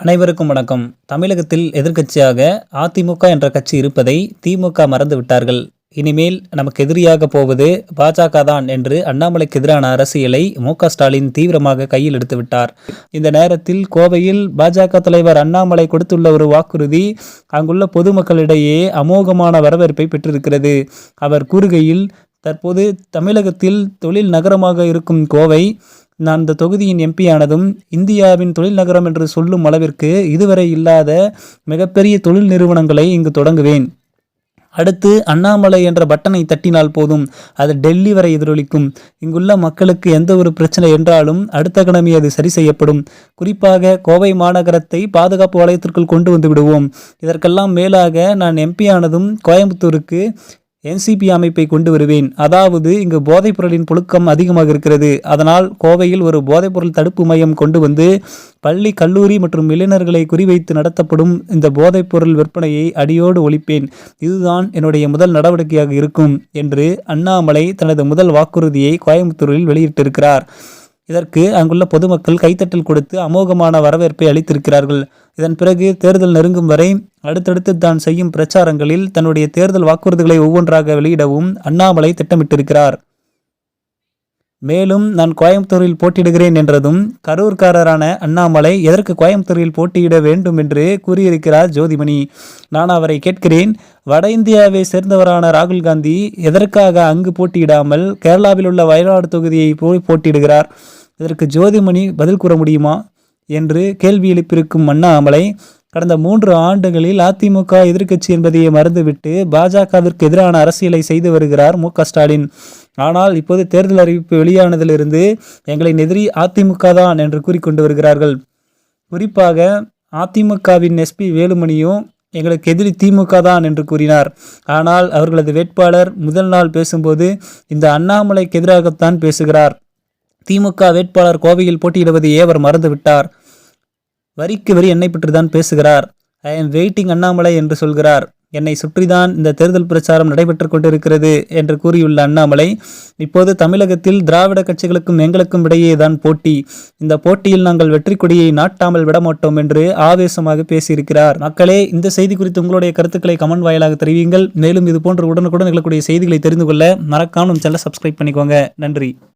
அனைவருக்கும் வணக்கம். தமிழகத்தில் எதிர்க்கட்சியாக அதிமுக என்ற கட்சி இருப்பதை திமுக மறந்து விட்டார்கள் இனிமேல் நமக்கு எதிரியாக போவது பாஜக தான் என்று அண்ணாமலைக்கு எதிரான அரசியலை மு ஸ்டாலின் தீவிரமாக கையில் எடுத்து விட்டார். இந்த நேரத்தில் கோவையில் பாஜக தலைவர் அண்ணாமலை கொடுத்துள்ள ஒரு வாக்குறுதி அங்குள்ள பொதுமக்களிடையே அமோகமான வரவேற்பை பெற்றிருக்கிறது. அவர் கூறுகையில் தற்போது தமிழகத்தில் தொழில் நகரமாக இருக்கும் கோவை நான் இந்த தொகுதியின் எம்பி ஆனதும் இந்தியாவின் தொழில் நகரம் என்று சொல்லும் அளவிற்கு இதுவரை இல்லாத மிகப்பெரிய தொழில் நிறுவனங்களை இங்கு தொடங்குவேன். அடுத்து அண்ணாமலை என்ற பட்டனை தட்டினால் போதும் அது டெல்லி வரை எதிரொலிக்கும். இங்குள்ள மக்களுக்கு எந்த ஒரு பிரச்சனை என்றாலும் அடுத்த கிழமை அது சரி செய்யப்படும். குறிப்பாக கோவை மாநகரத்தை பாதுகாப்பு வளையத்திற்குள் கொண்டு வந்து விடுவோம். இதற்கெல்லாம் மேலாக நான் எம்பி ஆனதும் கோயம்புத்தூருக்கு என்சிபி அமைப்பை கொண்டு வருவேன். அதாவது இங்கு போதைப்பொருளின் புழுக்கம் அதிகமாக இருக்கிறது. அதனால் கோவையில் ஒரு போதைப்பொருள் தடுப்பு மையம் கொண்டு வந்து பள்ளி கல்லூரி மற்றும் இளைஞர்களை குறிவைத்து நடத்தப்படும் இந்த போதைப்பொருள் விற்பனையை அடியோடு ஒழிப்பேன். இதுதான் என்னுடைய முதல் நடவடிக்கையாக இருக்கும் என்று அண்ணாமலை தனது முதல் வாக்குறுதியை கோயம்புத்தூரில் வெளியிட்டிருக்கிறார். இதற்கு அங்குள்ள பொதுமக்கள் கைத்தட்டல் கொடுத்து அமோகமான வரவேற்பை அளித்திருக்கிறார்கள். இதன் பிறகு தேர்தல் நெருங்கும் வரை அடுத்தடுத்து தான் செய்யும் பிரச்சாரங்களில் தன்னுடைய தேர்தல் வாக்குறுதிகளை ஒவ்வொன்றாக வெளியிடவும் அண்ணாமலை திட்டமிட்டிருக்கிறார். மேலும் நான் கோயம்புத்தூரில் போட்டியிடுகிறேன் என்றதும் கரூர்காரரான அண்ணாமலை எதற்கு கோயம்புத்தூரில் போட்டியிட வேண்டும் என்று கூறியிருக்கிறார் ஜோதிமணி. நான் அவரை கேட்கிறேன் வட இந்தியாவை சேர்ந்தவரான ராகுல் காந்தி எதற்காக அங்கு போட்டியிடாமல் கேரளாவில் உள்ள வயநாடு தொகுதியை போய் போட்டியிடுகிறார்? இதற்கு ஜோதிமணி பதில் கூற முடியுமா? என்று கேள்வி எழுப்பியிருக்கும் அண்ணாமலை கடந்த மூன்று ஆண்டுகளில் அதிமுக எதிர்க்கட்சி என்பதையே மறந்துவிட்டு பாஜகவிற்கு எதிரான அரசியலை செய்து வருகிறார் மு ஸ்டாலின். ஆனால் இப்போது தேர்தல் அறிவிப்பு வெளியானதிலிருந்து எங்களின் எதிரி அதிமுக தான் என்று கூறிக்கொண்டு வருகிறார்கள். குறிப்பாக அதிமுகவின் எஸ்பி வேலுமணியும் எங்களுக்கு எதிரி திமுக தான் என்று கூறினார். ஆனால் அவர்களது வேட்பாளர் முதல் நாள் பேசும்போது இந்த அண்ணாமலைக்கு எதிராகத்தான் பேசுகிறார். திமுக வேட்பாளர் கோவையில் போட்டியிடுவதையே அவர் மறந்துவிட்டார். வரிக்கு வரி என்னை பற்றி தான் பேசுகிறார். ஐ எம் வெயிட்டிங் அண்ணாமலை என்று சொல்கிறார். என்னை சுற்றிதான் இந்த தேர்தல் பிரச்சாரம் நடைபெற்று கொண்டிருக்கிறது என்று கூறியுள்ள அண்ணாமலை இப்போது தமிழகத்தில் திராவிட கட்சிகளுக்கும் எங்களுக்கும் இடையே தான் போட்டி. இந்த போட்டியில் நாங்கள் வெற்றி கொடியை நாட்டாமல் விடமாட்டோம் என்று ஆவேசமாக பேசியிருக்கிறார். மக்களே இந்த செய்தி குறித்து உங்களுடைய கருத்துக்களை கமெண்ட் வாயிலாக தெரிவியுங்கள். மேலும் இது போன்ற உடனுக்குடன் எங்களுடைய செய்திகளை தெரிந்து கொள்ள மறக்காமல் சேனலை சப்ஸ்கிரைப் பண்ணிக்கோங்க. நன்றி.